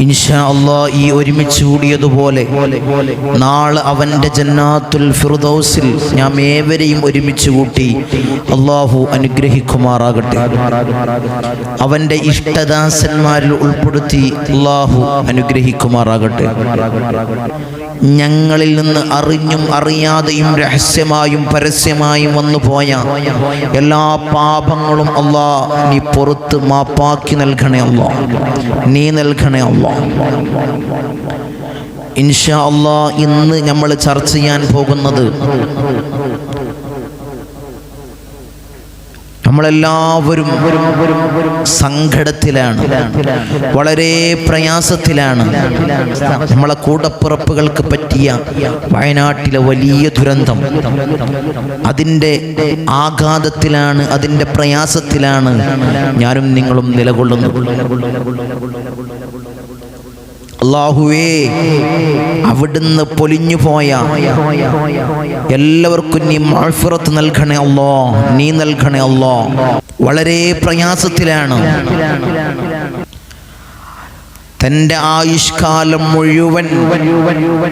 ഇൻഷാ അള്ളാ ഈ ഒരുമിച്ച് കൂടിയതുപോലെ നാളെ അവന്റെ ജന്നാത്തുൽ ഫിറുദൗസിൽ ഞാൻ ഏവരെയും ഒരുമിച്ച് കൂട്ടി അള്ളാഹു അനുഗ്രഹിക്കുമാറാകട്ടെ. അവന്റെ ഇഷ്ടദാസന്മാരിൽ ഉൾപ്പെടുത്തി അള്ളാഹു അനുഗ്രഹിക്കുമാറാകട്ടെ. ഞങ്ങളിൽ നിന്ന് അറിഞ്ഞും അറിയാതെയും രഹസ്യമായും പരസ്യമായും വന്നു പോയ എല്ലാ പാപങ്ങളും അള്ളാ നീ പുറത്ത് മാപ്പാക്കി നൽകണേ അള്ളാ. നീ നൽകണേ അള്ളാ. ഇൻഷാ അള്ളാ ഇന്ന് നമ്മൾ ചർച്ച ചെയ്യാൻ പോകുന്നത് നമ്മളെല്ലാവരും സങ്കടത്തിലാണ് വളരെ പ്രയാസത്തിലാണ്. നമ്മളെ കൂടപ്പിറപ്പുകൾക്ക് പറ്റിയ വയനാട്ടിലെ വലിയ ദുരന്തം. അതിന്റെ ആഘാതത്തിലാണ് അതിന്റെ പ്രയാസത്തിലാണ് ഞാനും നിങ്ങളും നിലകൊള്ളുന്നത്. അള്ളാഹുവേ അവിടുന്ന് പൊലിഞ്ഞു പോയ എല്ലാവർക്കും നീ മാഫിറത്ത് നൽകണേ അല്ലോ നീ നൽകണേ അല്ലോ. വളരെ പ്രയാസത്തിലാണ്. തന്റെ ആയുഷ്കാലം മുഴുവൻ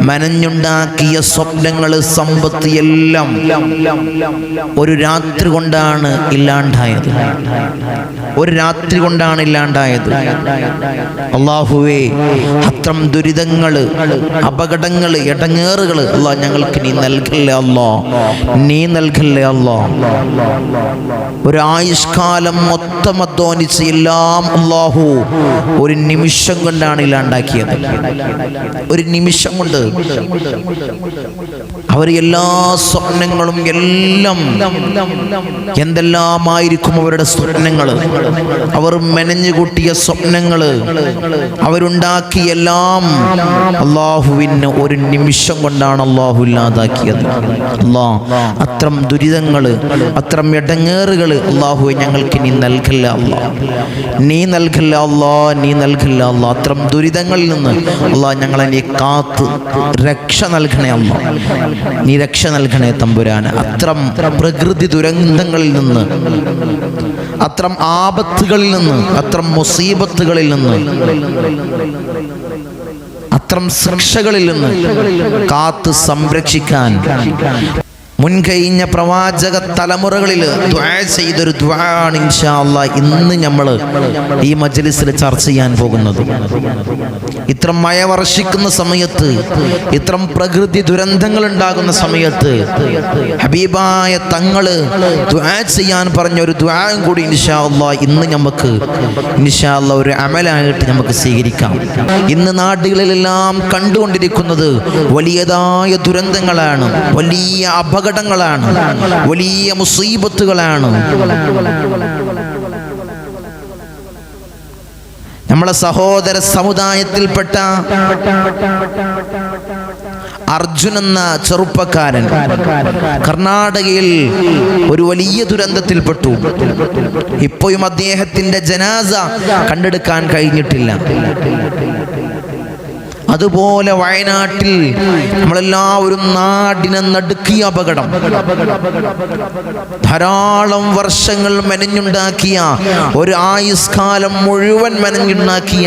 മനഞ്ഞുണ്ടാക്കിയ സ്വപ്നങ്ങൾ സമ്പത്ത് എല്ലാം ഒരു രാത്രി കൊണ്ടാണ് ഇല്ലാണ്ടായത്. ഒരു രാത്രി കൊണ്ടാണ് ഇല്ലാണ്ടായത്. അള്ളാഹുവേ അത്രം ദുരിതങ്ങൾ അപകടങ്ങൾ ഇടങ്ങേറുകൾ അള്ളാഹ് ഞങ്ങൾക്ക് നീ നൽകല്ലേ അല്ലോ നീ നൽകല്ലേ അല്ലോ ഒരു ആയുഷ്കാലം മൊത്തം അധ്വാനിച്ച് എല്ലാം അള്ളാഹു ഒരു നിമിഷം കൊണ്ടാണ് ഇല്ലാണ്ടാക്കിയത് ഒരു നിമിഷം കൊണ്ട് അവർ എല്ലാ സ്വപ്നങ്ങളും എല്ലാം എന്തെല്ലാമായിരിക്കും അവരുടെ സ്വപ്നങ്ങൾ? അവർ മെനഞ്ഞുകൂട്ടിയ സ്വപ്നങ്ങൾ അവരുണ്ടാക്കിയ എല്ലാം അള്ളാഹുവിന് ഒരു നിമിഷം കൊണ്ടാണ് അള്ളാഹു ഇല്ലാതാക്കിയത്. അള്ളാ അത്രം ദുരിതങ്ങൾ അത്രം ഇടങ്ങേറുകൾ അള്ളാഹുവെ ഞങ്ങൾക്ക് നീ നൽകില്ല അള്ളാ. നീ നൽകില്ല അള്ളാ നീ നൽകില്ല അള്ളാ. അത്രം ദുരിതങ്ങളിൽ നിന്ന് അള്ളാഹ് ഞങ്ങളെ നീ കാത്ത് രക്ഷ നൽകണേ അമ്മ നീ രക്ഷ നൽകണേ തമ്പുരാന്. അത്രം പ്രകൃതി ദുരന്തങ്ങളിൽ നിന്ന് അത്രം ആപത്തുകളിൽ നിന്ന് അത്രം മുസീബത്തുകളിൽ നിന്ന് അത്രം ശിക്ഷകളിൽ നിന്ന് കാത്ത് സംരക്ഷിക്കാൻ മുൻകഴിഞ്ഞ പ്രവാചക തലമുറകളിൽ ചെയ്തൊരു ദ്വാണ് ഇന്ന് നമ്മൾ ഈ മജ്ലിസിൽ ചർച്ച ചെയ്യാൻ പോകുന്നത്. ഇത്രം മഴ വർഷിക്കുന്ന സമയത്ത് ഇത്രം പ്രകൃതി ദുരന്തങ്ങൾ ഉണ്ടാകുന്ന സമയത്ത് ഹബീബായ തങ്ങൾ ചെയ്യാൻ പറഞ്ഞ ഒരു ദ്വാരം കൂടി ഇൻഷാല്ല ഇന്ന് നമുക്ക് ഇൻഷാല്ല ഒരു അമലായിട്ട് നമുക്ക് സ്വീകരിക്കാം. ഇന്ന് നാടുകളിലെല്ലാം കണ്ടുകൊണ്ടിരിക്കുന്നത് വലിയതായ ദുരന്തങ്ങളാണ് വലിയ അപകടങ്ങളാണ്. വലിയ മുസീബത്തുകളാണ്. നമ്മളെ സഹോദര സമുദായത്തിൽപ്പെട്ട അർജുൻ എന്ന ചെറുപ്പക്കാരൻ കർണാടകയിൽ ഒരു വലിയ ദുരന്തത്തിൽപ്പെട്ടു. ഇപ്പോഴും അദ്ദേഹത്തിന്റെ ജനാസ കണ്ടെടുക്കാൻ കഴിഞ്ഞിട്ടില്ല. അതുപോലെ വയനാട്ടിൽ നമ്മളെല്ലാവരും നാടിനെ നടുക്കിയ അപകടം. ധാരാളം വർഷങ്ങൾ മെനഞ്ഞുണ്ടാക്കിയ ഒരു ആയുഷ്കാലം മുഴുവൻ മെനഞ്ഞുണ്ടാക്കിയ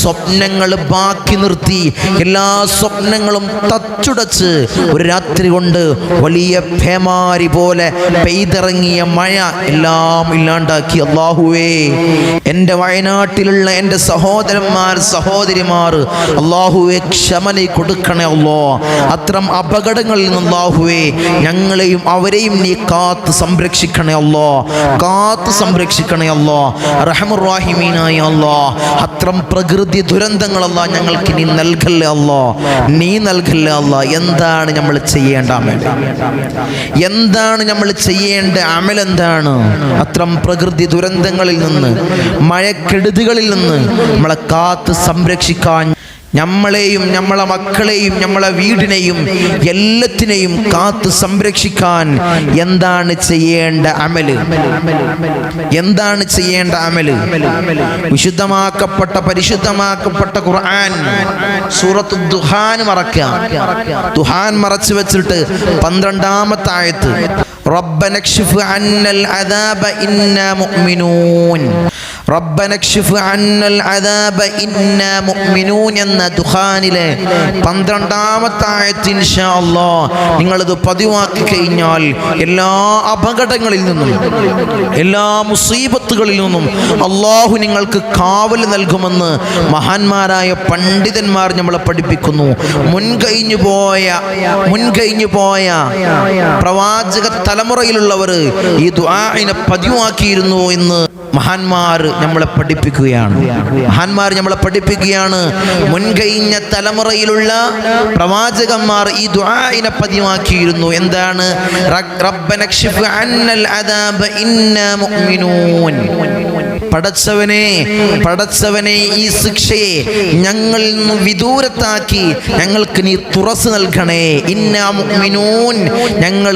സ്വപ്നങ്ങൾ ബാക്കി നിർത്തി എല്ലാ സ്വപ്നങ്ങളും തച്ചുടച്ച് ഒരു രാത്രി കൊണ്ട് വലിയ ഭേമാരി പോലെ പെയ്തിറങ്ങിയ മഴ എല്ലാം ഇല്ലാണ്ടാക്കി. അള്ളാഹുവേ എന്റെ വയനാട്ടിലുള്ള എന്റെ സഹോദരന്മാർ സഹോദരിമാർ അള്ളാഹുവെ ക്ഷമ നീ കൊടുക്കണേ അല്ലോ അത്തരം അപകടങ്ങളിൽ നിന്ന് അള്ളാഹുവേ ഞങ്ങളെയും അവരെയും നീ കാത്ത് സംരക്ഷിക്കണേ അല്ലോ കാത്ത് സംരക്ഷിക്കണേ അല്ലോ റഹമുറാഹിമീനായ അല്ലോ അത്തരം പ്രകൃതി ദുരന്തങ്ങളല്ല ഞങ്ങൾക്ക് നീ നൽകല്ലേ അല്ലോ നീ നൽകല്ലേ അല്ലോ എന്താണ് നമ്മൾ ചെയ്യേണ്ട അമൽ എന്താണ് നമ്മൾ ചെയ്യേണ്ട അമൽ എന്താണ്? അത്തരം പ്രകൃതി ദുരന്തങ്ങളിൽ നിന്ന് മഴക്കെടുതികളിൽ നിന്ന് നമ്മളെ കാത്ത് സംരക്ഷിക്കാൻ നമ്മളെയും നമ്മളെ മക്കളെയും നമ്മളെ വീടിനെയും എല്ലാത്തിനെയും കാത്ത് സംരക്ഷിക്കാൻ എന്താണ് ചെയ്യേണ്ട അമൽ എന്താണ് ചെയ്യേണ്ട അമൽ വിശുദ്ധമാക്കപ്പെട്ട പരിശുദ്ധമാക്കപ്പെട്ട ഖുർആൻ സൂറത്ത് ദുഹാൻ മറക്കുക. ദുഹാൻ മറച്ചു വെച്ചിട്ട് പന്ത്രണ്ടാമത്തെ ആയത്ത് റബ്ബനക്ഷിഫ് അന്നൽ അദാബ ഇന്ന മുഅ്മിനൂൻ. എന്ന ദുഹാനിലെ ആയത്ത് നിങ്ങളിത് പതിവാക്കി കഴിഞ്ഞാൽ എല്ലാ അപകടങ്ങളിൽ നിന്നും എല്ലാ മുസീബത്തുകളിൽ നിന്നും അള്ളാഹു നിങ്ങൾക്ക് കാവൽ നൽകുമെന്ന് മഹാന്മാരായ പണ്ഡിതന്മാർ നമ്മളെ പഠിപ്പിക്കുന്നു. മുൻകഴിഞ്ഞു പോയ മുൻകഴിഞ്ഞു പോയ പ്രവാചക തലമുറയിലുള്ളവർ ഈ ദുആഇനെ പതിവാക്കിയിരുന്നു എന്ന് മഹാന്മാർ നമ്മളെ പഠിപ്പിക്കുകയാണ്. മഹാന്മാർ നമ്മളെ പഠിപ്പിക്കുകയാണ്. മുൻകഴിഞ്ഞ തലമുറയിലുള്ള പ്രവാചകന്മാർ ഈ ദുആഇനെ പതിവാക്കിയിരുന്നു. എന്താണ്? റബ്ബനക്ഷിഫ് റബ്ബന ക്ഷിഫ് അന്നൽ അദാബ ഇന്നാ മുഅ്മിനൂൻ. പടച്ചവനെ പടച്ചവനെ ഈ ശിക്ഷയെ ഞങ്ങളിൽ നിന്ന് വിദൂരത്താക്കി ഞങ്ങൾക്ക് നീ തുറസ് നൽകണേ. ഇന്നാമിനൂൻ ഞങ്ങൾ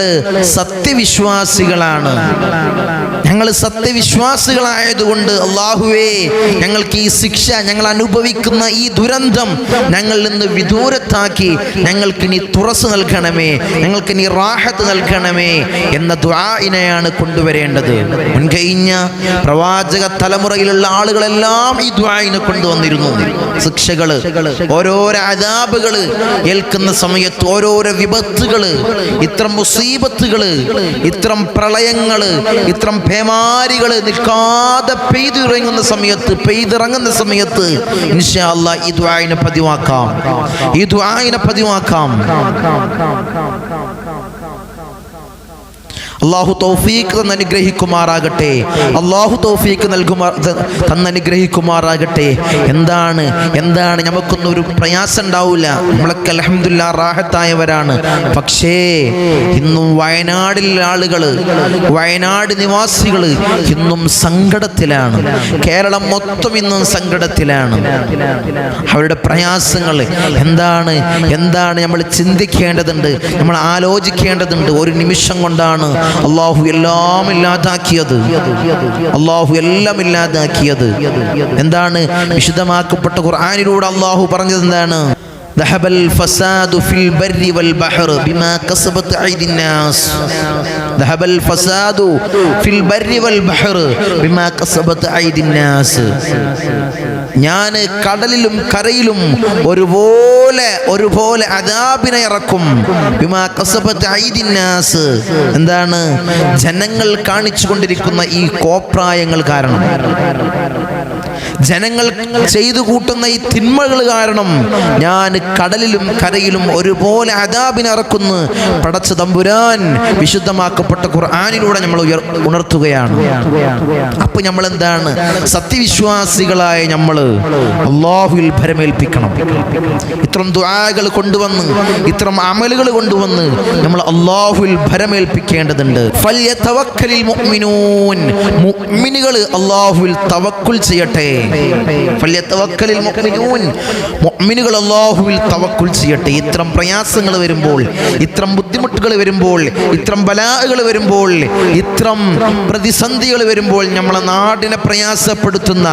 സത്യവിശ്വാസികളാണ്. ഞങ്ങൾ സത്യവിശ്വാസികളായതുകൊണ്ട് അള്ളാഹുവേ ഞങ്ങൾക്ക് ഈ ശിക്ഷ ഞങ്ങൾ അനുഭവിക്കുന്ന ഈ ദുരന്തം ഞങ്ങളിൽ നിന്ന് വിദൂരത്താക്കി ഞങ്ങൾക്ക് നീ തുറസ് നൽകണമേ ഞങ്ങൾക്ക് നീ റാഹത്ത് നൽകണമേ എന്ന ദ്വാഇനെയാണ് കൊണ്ടുവരേണ്ടത്. മുൻകഴിഞ്ഞ പ്രവാചക തലമുറയിലുള്ള ആളുകളെല്ലാം ഈ ദ്വായിനെ കൊണ്ടുവന്നിരുന്നു. ശിക്ഷകൾ ഓരോരോ അതാപുകൾ ഏൽക്കുന്ന സമയത്ത് ഓരോരോ വിപത്തുകൾ ഇത്ര മുസീബത്തുകൾ ഇത്തരം പ്രളയങ്ങൾ ഇത്തരം ഭേമാരികൾ നിൽക്കാതെ പെയ്തിറങ്ങുന്ന സമയത്ത് പെയ്തിറങ്ങുന്ന സമയത്ത് ഇൻഷാ അല്ലാ ഈ ദ്വായിനെ പതിവാക്കാം. ഈ ദ്വായിനെ പതിവാക്കാം. അള്ളാഹു തൗഫീഖ് തന്ന് അനുഗ്രഹിക്കുമാറാകട്ടെ അള്ളാഹു തൗഫീഖ് നൽകുമാ തന്ന് അനുഗ്രഹിക്കുമാറാകട്ടെ എന്താണ്? എന്താണ്? നമുക്കൊന്നും ഒരു പ്രയാസം ഉണ്ടാവില്ല നമ്മളൊക്കെ അലഹമില്ല റാഹത്തായവരാണ്. പക്ഷേ ഇന്നും വയനാടിലെ ആളുകൾ വയനാട് നിവാസികൾ ഇന്നും സങ്കടത്തിലാണ്. കേരളം മൊത്തം ഇന്നും സങ്കടത്തിലാണ്. അവരുടെ പ്രയാസങ്ങൾ എന്താണ്? എന്താണ് നമ്മൾ ചിന്തിക്കേണ്ടതുണ്ട്? നമ്മൾ ആലോചിക്കേണ്ടതുണ്ട്. ഒരു നിമിഷം കൊണ്ടാണ് അള്ളാഹു എല്ലാം ഇല്ലാതാക്കിയത് അള്ളാഹു എല്ലാം ഇല്ലാതാക്കിയത് എന്താണ് വിശുദ്ധമാക്കപ്പെട്ട ഖുർആനിലൂടെ അള്ളാഹു പറഞ്ഞത് എന്താണ് ذهب الفساد في البر والبحر بما كسبت أيدي الناس ذهب الفساد في البر والبحر بما كسبت أيدي الناس ഞാൻ കടലിലും കരയിലും ഒരുപോലെ ഒരുപോലെ ഇറക്കും. ബിമാ കസബത്ത് ഐദിൻ എന്താണ്? ജനങ്ങൾ കാണിച്ചു കൊണ്ടിരിക്കുന്ന ഈ കോപ്രായങ്ങൾ കാരണം. ജനങ്ങൾ ചെയ്തു കൂട്ടുന്ന ഈ തിന്മകൾ കാരണം ഞാൻ കടലിലും കരയിലും ഒരുപോലെ അതാബിനെ ഇറക്കുന്നു പടച്ച തമ്പുരാൻ വിശുദ്ധമാക്കപ്പെട്ട ഖുർആാനിലൂടെ നമ്മൾ ഉയർ ഉണർത്തുകയാണ്. അപ്പൊ നമ്മൾ എന്താണ് സത്യവിശ്വാസികളായ നമ്മൾ അള്ളാഹുവിൽ ഭരമേൽപ്പിക്കണം. ഇത്രം ദുആകൾ കൊണ്ടുവന്ന് ഇത്രം അമലുകൾ കൊണ്ടുവന്ന് നമ്മൾ അള്ളാഹുവിൽ ഭരമേൽപ്പിക്കേണ്ടതുണ്ട്. മുഅ്മിനൂൻ. മുഅ്മിനുകൾ അള്ളാഹുവിൽ തവക്കുൽ ചെയ്യട്ടെ. മുഅ്മിനുകൾ തവക്കുൽ ചെയ്യട്ടെ. ഇത്തരം പ്രയാസങ്ങൾ വരുമ്പോൾ ഇത്തരം ബുദ്ധിമുട്ടുകൾ വരുമ്പോൾ ഇത്തരം ബലാഹുകൾ വരുമ്പോൾ ഇത്തരം പ്രതിസന്ധികൾ വരുമ്പോൾ നമ്മളെ നാടിനെ പ്രയാസപ്പെടുത്തുന്ന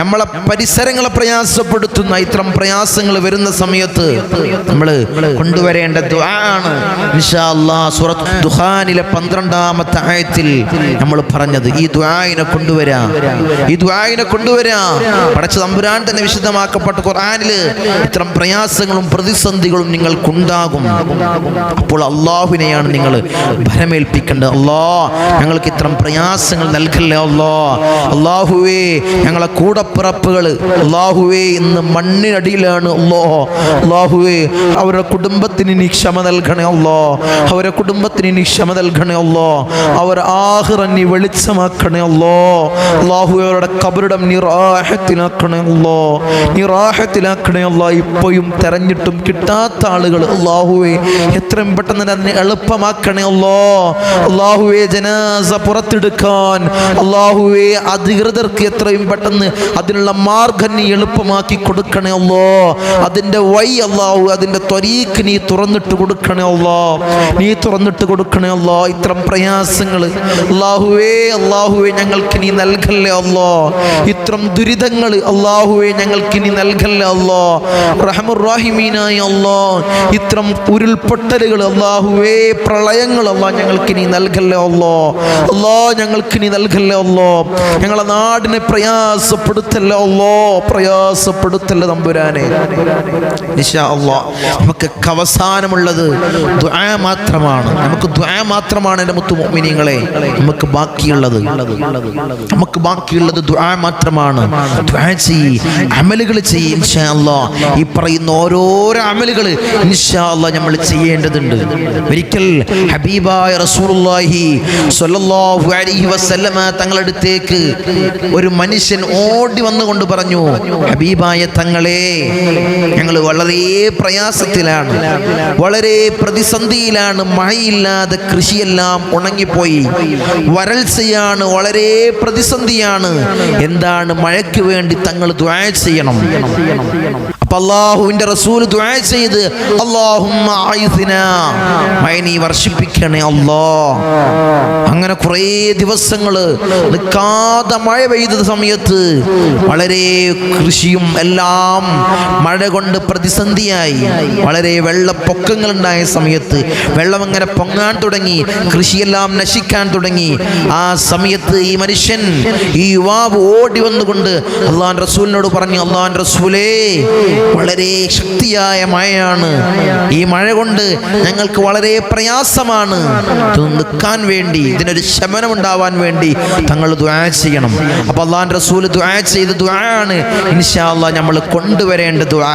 നമ്മളെ പരിസരങ്ങളെ പ്രയാസപ്പെടുത്തുന്ന ഇത്തരം പ്രയാസങ്ങൾ വരുന്ന സമയത്ത് നമ്മൾ കൊണ്ടുവരേണ്ട ദുആ ആണ് ഇൻഷാ അല്ലാഹ് സൂറത്ത് ദുഹാനിലെ പന്ത്രണ്ടാമത്തെ ആയത്തിൽ നമ്മൾ പറഞ്ഞത്. ഈ ദുആയിനെ കൊണ്ടുവരാ. ഈ ദുആയിനെ കൊണ്ടുവരാ. പടച്ച തമ്പുരാൻ തന്നെ വിശുദ്ധമാക്കപ്പെട്ട ഖുർആനിൽ ഇത്തരം പ്രയാസങ്ങളും പ്രതിസന്ധികളും നിങ്ങൾക്കുണ്ടാകും. അപ്പോൾ അള്ളാഹുവിനെയാണ് നിങ്ങൾ ഭരമേൽപ്പിക്കേണ്ടത്. അല്ലാ ഞങ്ങൾക്ക് ഇത്തരം പ്രയാസങ്ങൾ നൽകല്ലേ അല്ലാ അള്ളാഹുവേ ഞങ്ങളെ കൂടപ്പിറപ്പുകൾ. അള്ളാഹുവേ ഇന്ന് മണ്ണിനടിയിലാണ് അല്ലോ അള്ളാഹുവേ അവരുടെ കുടുംബത്തിന് നീ ക്ഷമ നൽകണേ അല്ലോ അവരുടെ കുടുംബത്തിന് നീ ക്ഷമ നൽകണേ അല്ലോ അവർ ആഹ്റ വെളിച്ചമാക്കണേ അല്ലോ അള്ളാഹുവേ അവരുടെ കബർ കബറിടം നിറാഹത്തിലാക്കണേ അല്ലോ നിറാഹത്തിലാക്കണേ അല്ലോ ഇപ്പോഴും തെരഞ്ഞിട്ടും കിട്ടാത്ത ആളുകൾ. അള്ളാഹുവേ എത്രയും പെട്ടെന്ന് അതിനെ എളുപ്പമാക്കണേ അല്ലോ അള്ളാഹുവേ ജനാസ പുറത്തെടുക്കാൻ. അള്ളാഹുവേ അധികൃതർക്ക് എത്രയും പെട്ടെന്ന് അതിനുള്ള മാർഗം നീ എളുപ്പമാക്കി കൊടുക്കണേ അല്ലോ അതിന്റെ വൈ അള്ളാഹു അതിന്റെ ത്വരീക്ക് നീ തുറന്നിട്ട് കൊടുക്കണേ അല്ലോ നീ തുറന്നിട്ട് കൊടുക്കണേ അല്ലോ ഇത്തരം പ്രയാസങ്ങൾ. അള്ളാഹുവേ അള്ളാഹുവേ ഞങ്ങൾക്ക് നീ നൽകല്ലേ അല്ലോ ഇത്തരം ദുരിതങ്ങൾ അള്ളാഹുവെ ഞങ്ങൾക്ക് നൽകല്ല അല്ലോ റഹമുറാഹിമീനായ അല്ലോ ഇത്രം ഉരുൾപൊട്ടലുകൾ അള്ളാഹുവേ പ്രളയങ്ങൾ അല്ലാ ഞങ്ങൾക്ക് ഇനി നൽകല്ലേ അല്ലോ അല്ലോ ഞങ്ങൾക്ക് ഇനി നൽകല്ലേ അല്ലോ ഞങ്ങളെ നാടിനെ പ്രയാസപ്പെടുത്തല്ല അല്ലോ പ്രയാസപ്പെടുത്തല്ല തമ്പുരാനെ. നമുക്ക് അവസാനമുള്ളത് ദുആ മാത്രമാണ്. നമുക്ക് മാത്രമാണ് എന്റെ മുത്തു മുഅ്മിനീങ്ങളെ നമുക്ക് ബാക്കിയുള്ളത്. നമുക്ക് ബാക്കിയുള്ളത് മാത്രമാണ്. അമലുകൾ ചെയ്യും ഈ പറയുന്ന ഓരോരോ അമലുകൾ നമ്മൾ ചെയ്യേണ്ടതുണ്ട്. ഒരിക്കൽ ഹബീബായ റസൂലുള്ളാഹി സ്വല്ലല്ലാഹു അലൈഹി വസല്ലമ തങ്ങളുടെ അടുത്തേക്ക് ഒരു മനുഷ്യൻ ഓടി വന്നുകൊണ്ട് പറഞ്ഞു ഹബീബായ തങ്ങളെ ഞങ്ങൾ വളരെ പ്രയാസത്തിലാണ് വളരെ പ്രതിസന്ധിയിലാണ് മഴയില്ലാതെ കൃഷിയെല്ലാം ഉണങ്ങിപ്പോയി വരൾച്ചയാണ് വളരെ പ്രതിസന്ധിയാണ് എന്താണ് മഴയ്ക്ക് വേണ്ടി തങ്ങൾ ദ്വാ ചെയ്യണം? അപ്പൊ അള്ളാഹുവിന്റെ റസൂൽ ദ്വാ ചെയ്ത് അള്ളാഹുമ്മ വർഷിപ്പിക്കണേ അല്ലാ. അങ്ങനെ കുറേ ദിവസങ്ങൾ നിൽക്കാതെ മഴ പെയ്ത സമയത്ത് വളരെ കൃഷിയും എല്ലാം മഴ കൊണ്ട് പ്രതിസന്ധിയായി. വളരെ വെള്ളപ്പൊക്കങ്ങൾ ഉണ്ടായ സമയത്ത് വെള്ളം അങ്ങനെ പൊങ്ങാൻ തുടങ്ങി കൃഷിയെല്ലാം നശിക്കാൻ തുടങ്ങി. ആ സമയത്ത് ഈ മനുഷ്യൻ ഈ യുവാവ് ഓടി വന്നുകൊണ്ട് അള്ളാൻ റസൂലിനോട് പറഞ്ഞു അള്ളാൻ റസൂലേ വളരെ ശക്തിയായ മഴയാണ്. ഈ മഴ കൊണ്ട് ഞങ്ങൾക്ക് വളരെ പ്രയാസമാണ്. നിൽക്കാൻ വേണ്ടി ഇതിനൊരു ശമനം ഉണ്ടാവാൻ വേണ്ടി തങ്ങൾ ദ്വാ ചെയ്യണം. അപ്പൊ അള്ളാൻ റസൂൽ ദ്വാ ചെയ്ത് ദ്വാണ് ഇൻഷാല്ല നമ്മൾ കൊണ്ടുവരേണ്ട ദ്വാ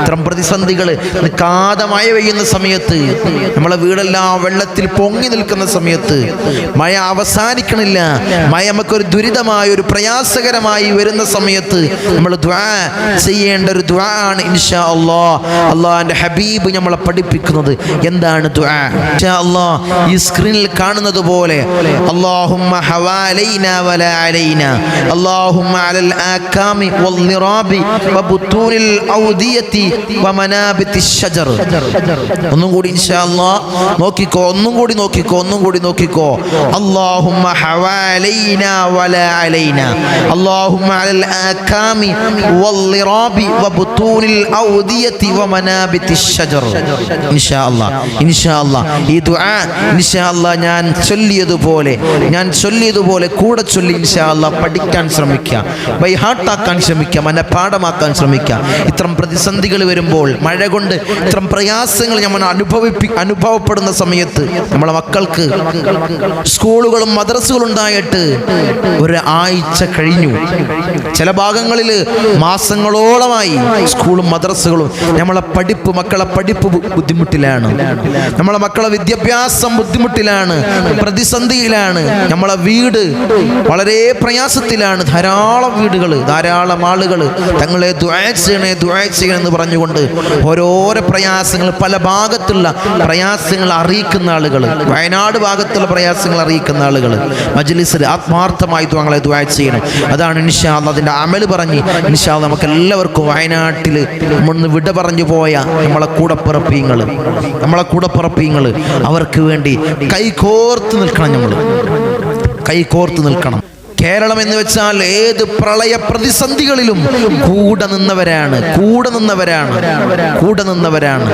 ഇത്തരം പ്രതിസന്ധികൾ നിൽക്കാതെ മഴ പെയ്യുന്ന സമയത്ത് നമ്മളെ വീടെല്ലാം വെള്ളത്തിൽ പൊങ്ങി നിൽക്കുന്ന സമയത്ത് മഴ അവസാനിക്കണില്ല. മഴ നമുക്കൊരു ദുരിതമായ ഒരു പ്രയാസകരമായി വരുന്ന സമയത്ത് നമ്മൾ ദ്വാ ചെയ്യേണ്ട ഒരു ദ്വാ ആണ് ഇൻഷാ അള്ളാ അള്ളാഹിന്റെ ഹബീബ് നമ്മളെ പഠിപ്പിക്കുന്നത്. എന്താണ് ദുആ? ഇൻഷാ അള്ളാ ഈ സ്ക്രീനിൽ കാണുന്നത് പോലെ അല്ലാഹുമ്മ ഹവാലൈന വല അലൈന അല്ലാഹുമ്മ അലൽ ആകാമി വൽ നിറാബി വബുത്തൂനിൽ ഔദിയതി വമനാബിത്തി ഷജർ ഒന്നും കൂടി ഇൻഷാ അള്ളാ നോക്കിക്കോ ഒന്നും കൂടി നോക്കിക്കോ ഒന്നും കൂടി നോക്കിക്കോ. അല്ലാഹുമ്മ ഹവാലൈന വല അലൈന അല്ലാഹുമ്മ അലൽ ആകാമി വൽ നിറാബി ഞാൻ ചൊല്ലിയതുപോലെ ഞാൻ ചൊല്ലിയതുപോലെ കൂടെ ചൊല്ലി ഇൻഷാ അല്ലാ പഠിക്കാൻ ശ്രമിക്കുക ബൈ ഹാർട്ടാക്കാൻ ശ്രമിക്കുക മനഃപ്പാടമാക്കാൻ ശ്രമിക്കുക ഇത്തരം പ്രതിസന്ധികൾ വരുമ്പോൾ മഴ കൊണ്ട് ഇത്തരം പ്രയാസങ്ങൾ നമ്മൾ അനുഭവിപ്പി അനുഭവപ്പെടുന്ന സമയത്ത് നമ്മളെ മക്കൾക്ക് സ്കൂളുകളും മദ്രസകളും ഉണ്ടായിട്ട് ഒരു ആഴ്ച കഴിഞ്ഞു. ചില ഭാഗങ്ങളിൽ മാസങ്ങളോളമായി സ്കൂളും മദ്രസകളും നമ്മളെ പഠിപ്പ് മക്കളെ പഠിപ്പ് ബുദ്ധിമുട്ടിലാണ്. നമ്മളെ മക്കളെ വിദ്യാഭ്യാസം ബുദ്ധിമുട്ടിലാണ്. പ്രതിസന്ധിയിലാണ്. നമ്മളെ വീട് വളരെ പ്രയാസത്തിലാണ്. ധാരാളം വീടുകൾ ധാരാളം ആളുകൾ തങ്ങളെ ദുരാഴ്ചയണേ ചെയ്യണേ ദ്വാ ചെയ്യണേ എന്ന് പറഞ്ഞുകൊണ്ട് ഓരോരോ പ്രയാസങ്ങൾ പല ഭാഗത്തുള്ള പ്രയാസങ്ങൾ അറിയിക്കുന്ന ആളുകൾ വയനാട് ഭാഗത്തുള്ള പ്രയാസങ്ങൾ അറിയിക്കുന്ന ആളുകൾ മജ്ലിസിൽ ആത്മാർത്ഥമായി തങ്ങളെ ദ്വാ ചെയ്യണം. അതാണ് നിഷാദ് അതിന്റെ അമൽ പറഞ്ഞ് നിഷാദ് നമുക്ക് എല്ലാവർക്കും വയനാട്ടിൽ നമ്മളൊന്ന് വിട പറഞ്ഞു പോയ നമ്മളെ കൂടപ്പിറപ്പീങ്ങൾ നമ്മളെ കൂടപ്പിറപ്പീങ്ങൾ അവർക്ക് വേണ്ടി കൈകോർത്ത് നിൽക്കണം നമ്മൾ കൈകോർത്ത് നിൽക്കണം. കേരളം എന്ന് വെച്ചാൽ ഏത് പ്രളയ പ്രതിസന്ധികളിലും കൂടെ നിന്നവരാണ് കൂടെ നിന്നവരാണ് കൂടെ നിന്നവരാണ്.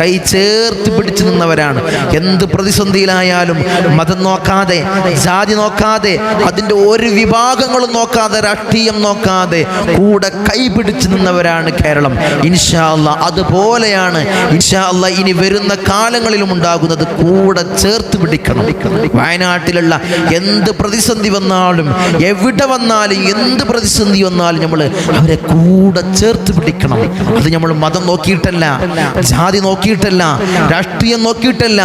കൈ ചേർത്ത് പിടിച്ചു നിന്നവരാണ്. എന്ത് പ്രതിസന്ധിയിലായാലും മതം നോക്കാതെ ജാതി നോക്കാതെ അതിന്റെ ഒരു വിഭാഗങ്ങളും നോക്കാതെ രാഷ്ട്രീയം നോക്കാതെ കൂടെ കൈ പിടിച്ചു നിന്നവരാണ് കേരളം. ഇൻഷാ അല്ലാ അതുപോലെയാണ് ഇൻഷാ അല്ലാ ഇനി വരുന്ന കാലങ്ങളിലും ഉണ്ടാകുന്നത് കൂടെ ചേർത്ത് പിടിക്കണം. വയനാട്ടിലുള്ള എന്ത് പ്രതിസന്ധി വന്നാലും എവിടെ വന്നാലും എന്ത് പ്രതിസന്ധി വന്നാലും നമ്മൾ അവരെ കൂടെ ചേർത്ത് പിടിക്കണം. അത് നമ്മൾ മതം നോക്കിയിട്ടല്ല ജാതി നോക്കിയിട്ടല്ല രാഷ്ട്രീയം നോക്കിയിട്ടല്ല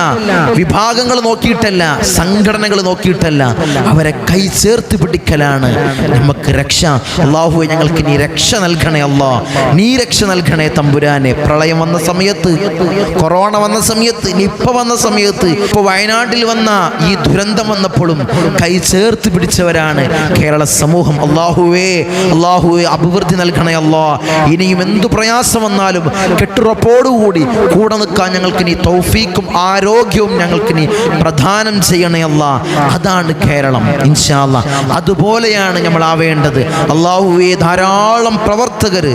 വിഭാഗങ്ങൾ നോക്കിയിട്ടല്ല സംഘടനകൾ നോക്കിയിട്ടല്ല. അവരെ കൈ ചേർത്ത് പിടിക്കലാണ്. നമുക്ക് രക്ഷ. അള്ളാഹുവെ ഞങ്ങൾക്ക് നീ രക്ഷ നൽകണേ അല്ലാ നീ രക്ഷ നൽകണേ തമ്പുരാനെ. പ്രളയം വന്ന സമയത്ത് കൊറോണ വന്ന സമയത്ത് നിപ്പ വന്ന സമയത്ത് ഇപ്പൊ വയനാട്ടിൽ വന്ന ഈ ദുരന്തം വന്നപ്പോഴും കൈ ചേർത്ത് പിടിച്ചവരാണ്. കേരള സമൂഹം അള്ളാഹുവേ അള്ളാഹുവേ അഭിവൃദ്ധി നൽകണേ അല്ലാ ഇനിയും എന്തു പ്രയാസം വന്നാലും കെട്ടുറപ്പോടുകൂടി കൂടെ നിൽക്കാൻ ഞങ്ങൾക്ക് നീ തൗഫീക്കും ആരോഗ്യവും ഞങ്ങൾക്ക് നീ പ്രധാനം ചെയ്യണേ അല്ല അതാണ് കേരളം ഇൻഷാല്ല അതുപോലെയാണ് നമ്മൾ ആവേണ്ടത് അള്ളാഹുവെ ധാരാളം പ്രവർത്തകർ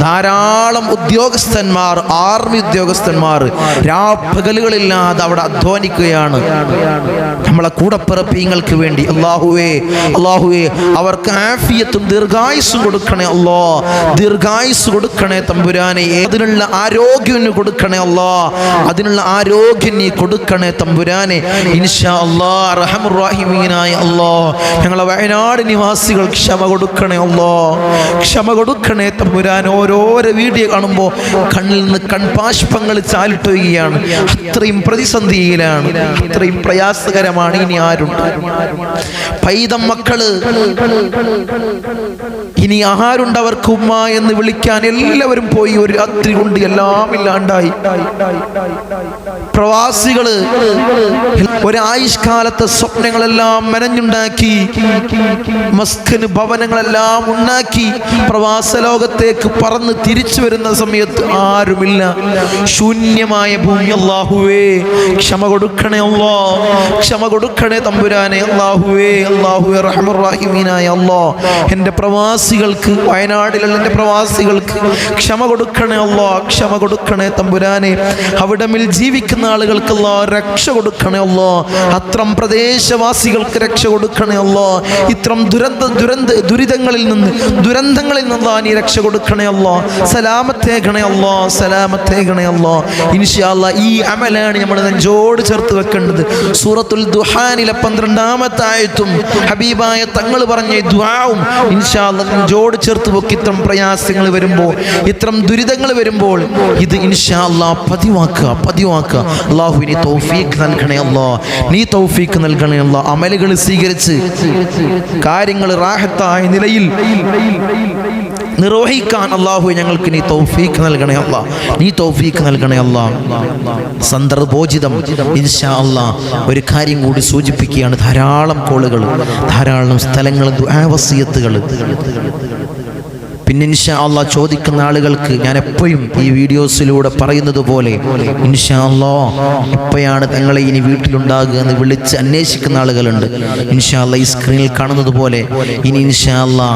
ധാരാളം ഉദ്യോഗസ്ഥന്മാർ ആർമി ഉദ്യോഗസ്ഥന്മാർ രാപ്പകലുകളില്ലാതെ അവിടെ അധ്വാനിക്കുകയാണ്. നമ്മളെ കൂടെ പിറപ്പിങ്ങൾക്ക് വേണ്ടി അള്ളാഹുവേ അള്ളാഹുവേ അവർക്ക് ആഫിയത്തും ദീർഘായുസ്സും കൊടുക്കണേ അല്ലോ ദീർഘായുസ് കൊടുക്കണേ തമ്പുരാനെ അതിനുള്ള ആരോഗ്യം കൊടുക്കണേ അല്ലോ അതിനുള്ള ആരോഗ്യം നീ കൊടുക്കണേ തമ്പുരാനെ. ഇൻഷാ അല്ലാ റഹമുറാഹിമീനായ അല്ലോ ഞങ്ങളെ വയനാട് നിവാസികൾ ക്ഷമ കൊടുക്കണേ അല്ലോ ക്ഷമ കൊടുക്കണേ തമ്പുരാൻ ഓരോരോ വീഡിയോ കാണുമ്പോൾ കണ്ണിൽ നിന്ന് കൺപാഷ്പങ്ങൾ ചാലിട്ടുകയാണ് അത്രയും പ്രതിസന്ധിയിലാണ്. അത്രയും പ്രയാസകരമാണ് ഇനി ആരുണ്ട്. പൈതം മക്കൾ ഇനി ആഹാരുണ്ടവർക്ക് ഉമ്മ എന്ന് വിളിക്കാൻ എല്ലാവരും പോയി ഒരു രാത്രി കൊണ്ട് എല്ലാം ഇല്ലാണ്ടായി. പ്രവാസികൾ ഒരായുഷ്കാലത്തെ സ്വപ്നങ്ങളെല്ലാം മെനഞ്ഞുണ്ടാക്കി മസ്കന് ഭവനങ്ങളെല്ലാം ഉണ്ടാക്കി പ്രവാസ ലോകത്തേക്ക് പറന്ന് തിരിച്ചു വരുന്ന സമയത്ത് ആരുമില്ല. ശൂന്യമായ ഭൂമി അള്ളാഹുവേ ക്ഷമ കൊടുക്കണേ അല്ലോ ക്ഷമ കൊടുക്കണേ തമ്പുരാനെ അള്ളാഹുവേ അള്ളാഹുവേ റഹമുറാഹിമീനായ അല്ലോ. എന്റെ പ്രവാസികൾക്ക് വയനാടിലുള്ള എന്റെ പ്രവാസികൾക്ക് ക്ഷമ കൊടുക്കണേ അല്ലോ ക്ഷമ കൊടുക്കണേ തമ്പുരാനെ. അവിടമിൽ ജീവിക്കുന്ന ആളുകൾക്ക് അല്ലോ രക്ഷ കൊടുക്കണേ അല്ലോ. അത്രം പ്രദേശവാസികൾക്ക് രക്ഷ കൊടുക്കണേ അല്ലോ. ഇത്രം ദുരന്ത ദുരന്ത ദുരിതങ്ങളിൽ നിന്ന് ദുരന്തങ്ങളിൽ നിന്ന് നീ രക്ഷ കൊടുക്കണേ അല്ലോ. സലാമത്തേകണേ അല്ലോ സലാമത്തേകണേ അല്ലോ. ഇൻഷാല്ല ഈ അമലാണ് നമ്മൾ നെഞ്ചോട് ചേർത്ത് വെക്കേണ്ടത്. സൂറത്തുൽ ദുഹാനിലെ പന്ത്രണ്ടാമത്തെ ആയത്തും ഹബീബായ തങ്ങൾ പറഞ്ഞ ദ്വാവും ഇൻഷാല്ല നെഞ്ചോട് ചേർത്ത് വെക്കി. ഇത്രം പ്രയാസങ്ങൾ വരുമ്പോൾ ഇത്രം ദുരിതങ്ങൾ വരുമ്പോൾ ഇത് ഇൻഷാല്ല പതിവാക്കുക പതിവാക്കുക. അള്ളാഹു നീ തൗഫീഖ് നൽകണേ അല്ലോ നീ തൗഫീഖ് നൽകണേ അല്ലോ അമലുകൾ സ്വീകരിച്ച് കാര്യങ്ങൾ റാഹത്തായ നിലയിൽ നിർവഹിക്കാൻ അള്ളാഹു ഞങ്ങൾക്ക് നീ തൗഫീഖ് നൽകണേ അല്ല നീ തൗഫീഖ് നൽകണേ അല്ല സന്ദർഭോചിതം ഇൻഷാ അല്ലാ ഒരു കാര്യം കൂടി സൂചിപ്പിക്കുകയാണ്. ധാരാളം കോളുകൾ ധാരാളം സ്ഥലങ്ങൾ ദുആവസിയത്തുകൾ പിന്നെ ഇൻഷാ അള്ളാ ചോദിക്കുന്ന ആളുകൾക്ക് ഞാൻ എപ്പോഴും ഈ വീഡിയോസിലൂടെ പറയുന്നത് പോലെ ഇൻഷാ അള്ളാ എപ്പോഴാണ് തങ്ങളെ ഇനി വീട്ടിലുണ്ടാകുക എന്ന് വിളിച്ച് അന്വേഷിക്കുന്ന ആളുകളുണ്ട്. ഇൻഷാ അള്ളാ ഈ സ്ക്രീനിൽ കാണുന്നത് പോലെ ഇനി ഇൻഷാ അള്ളാ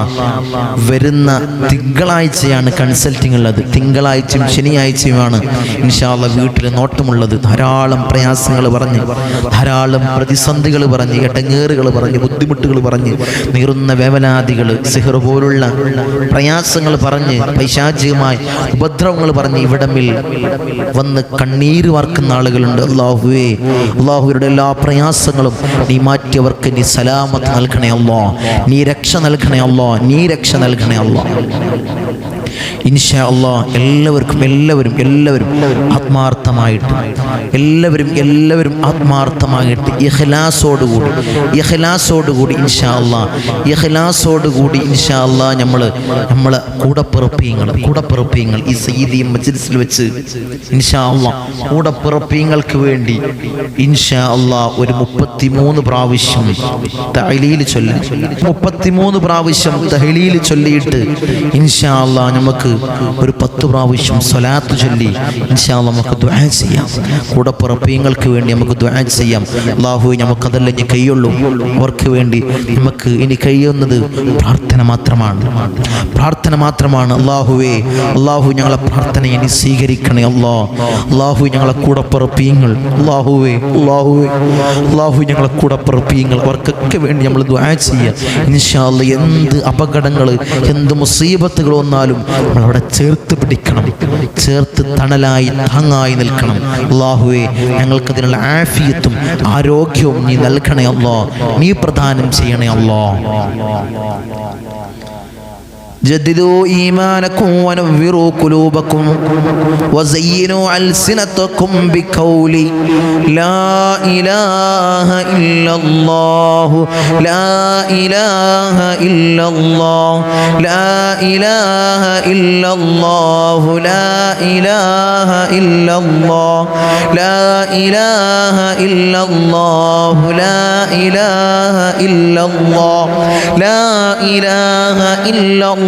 വരുന്ന തിങ്കളാഴ്ചയാണ് കൺസൾട്ടിംഗ് ഉള്ളത്. തിങ്കളാഴ്ചയും ശനിയാഴ്ചയുമാണ് ഇൻഷാ അള്ളാ വീട്ടിൽ നോട്ടമുള്ളത്. ധാരാളം പ്രയാസങ്ങൾ പറഞ്ഞ് ധാരാളം പ്രതിസന്ധികൾ പറഞ്ഞ് എടങ്ങേറുകൾ പറഞ്ഞ് ബുദ്ധിമുട്ടുകൾ പറഞ്ഞ് നീറുന്ന വേവലാദികൾ സിഹർ പോലുള്ള പ്രയാസങ്ങൾ പറഞ്ഞ് പൈശാചികമായി ഉപദ്രവങ്ങൾ പറഞ്ഞ് ഇവിടമിൽ വന്ന് കണ്ണീര് വാർക്കുന്ന ആളുകളുണ്ട്. അള്ളാഹുവേ അള്ളാഹുവരുടെ എല്ലാ പ്രയാസങ്ങളും നീ മാറ്റിയവർക്ക് നീ സലാമത്ത് നൽകണേ അല്ലോ. നീ രക്ഷ നൽകണേ അല്ലോ. നീ രക്ഷ നൽകണേ അല്ലോ. ഇൻഷാ അള്ളാ എല്ലാവർക്കും എല്ലാവരും എല്ലാവരും ആത്മാർത്ഥമായിട്ട് എല്ലാവരും എല്ലാവരും ആത്മാർത്ഥമായിട്ട് ഇഹ്ലാസോടുകൂടി ഇഹ്ലാസോടുകൂടി ഇൻഷാ അള്ളാ ഇഹ്ലാസോടുകൂടി ഇൻഷാ അള്ളാ നമ്മൾ നമ്മൾ കൂടപ്പിറപ്പിയങ്ങൾ കൂടപ്പിറപ്പിയങ്ങൾ ഈ സയ്യിദി മജ്ലിസിൽ വെച്ച് ഇൻഷാ അള്ളാ കൂടപ്പിറപ്പിയങ്ങൾക്ക് വേണ്ടി ഇൻഷാ അള്ളാ ഒരു മുപ്പത്തിമൂന്ന് പ്രാവശ്യം തഹലീൽ ചൊല്ലി മുപ്പത്തിമൂന്ന് പ്രാവശ്യം തഹലീൽ ചൊല്ലിയിട്ട് ഇൻഷാ അള്ളാ നമുക്ക് ഒരു പത്ത് പ്രാവശ്യം സ്വലാത്ത് ചൊല്ലി ഇൻഷാ നമുക്ക് ദുആ ചെയ്യാം. കൂടെ പുറപ്പീങ്ങൾക്ക് വേണ്ടി നമുക്ക് ദുആ ചെയ്യാം. അള്ളാഹു നമുക്കതല്ല ഇനി കഴിയുള്ളൂ. അവർക്ക് വേണ്ടി നമുക്ക് ഇനി കഴിയുന്നത് പ്രാർത്ഥന മാത്രമാണ്. പ്രാർത്ഥന മാത്രമാണ്. അള്ളാഹുവേ അള്ളാഹു ഞങ്ങളെ പ്രാർത്ഥന ഇനി സ്വീകരിക്കണേ അള്ളാ അള്ളാഹു ഞങ്ങളെ കൂടെ പുറപ്പീങ്ങൾ അള്ളാഹുവേ അള്ളാഹുവേ അള്ളാഹു ഞങ്ങളെ കൂടെ പുറപ്പീങ്ങൾ അവർക്കൊക്കെ വേണ്ടി നമ്മൾ ദ്വാ ചെയ്യാം. ഇൻഷാ എന്ത് അപകടങ്ങൾ എന്ത് മുസീബത്തുകൾ വന്നാലും നമ്മൾ അവിടെ ചേർത്ത് പിടിക്കണം. ചേർത്ത് തണലായി താങ്ങായി നിൽക്കണം. അള്ളാഹുവെ ഞങ്ങൾക്കതിനുള്ള ആഫിയത്തും ആരോഗ്യവും നീ നൽകണേ അല്ലോ നീ പ്രദാനം ചെയ്യണേ അല്ലോ جددوا إيمانكم ونوروا قلوبكم وزينوا ألسنتكم بقول لا إله إلا الله لا إله إلا الله لا إله إلا الله لا إله إلا الله لا إله إلا الله لا إله إلا الله لا إله إلا الله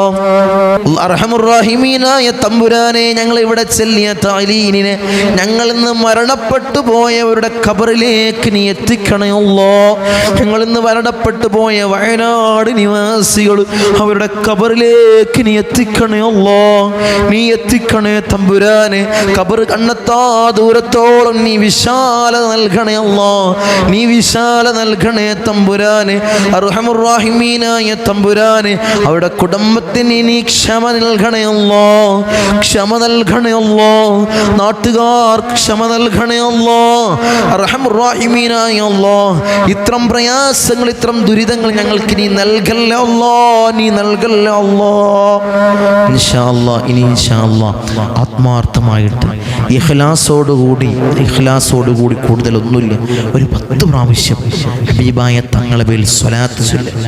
അർഹമുറാഹിമീനായ തമ്പുരാനെ ഞങ്ങൾ ഇവിടെ ചെല്ലിയ താലീനിനെ ഞങ്ങൾ ഇന്ന് മരണപ്പെട്ടു പോയവരുടെ കബറിലേക്ക് നീ എത്തിക്കണയല്ലോ ഞങ്ങൾ ഇന്ന് മരണപ്പെട്ടു പോയ വയനാട് നിവാസികൾ അവരുടെ കബറിലേക്ക് നീ എത്തിക്കണയല്ലോ നീ എത്തിക്കണേ തമ്പുരാനെ. കബർ കണ്ണെത്താ ദൂരത്തോളം നീ വിശാല നൽകണയല്ലോ നീ വിശാല നൽകണേ തമ്പുരാനെ. അർഹമുറാഹിമീനായ തമ്പുരാനെ. അവരുടെ കുടുംബത്തിന് നീ ക്ഷമ നൽകണയല്ലോ. ക്ഷമ നൽകണയല്ലോ. നാട്ടുകാർ ക്ഷമ നൽകണയല്ലോ. റഹംറാഹിമീനായല്ലോ ഇത്രം പ്രയാസങ്ങൾ ഇത്രം ദുരിതങ്ങൾ ഞങ്ങൾക്ക് നീ നൽകല്ലോ നീ നൽകല്ലോ ഇനി ആത്മാർത്ഥമായിട്ട് ഇഖ്ലാസോടുകൂടി ഇഖ്ലാസോടുകൂടി കൂടുതലൊന്നുമില്ല. ഒരു പത്ത് പ്രാവശ്യം ഹബീബായ തങ്ങളെ പേരിൽ സ്വലാത്ത് ചൊല്ലുക.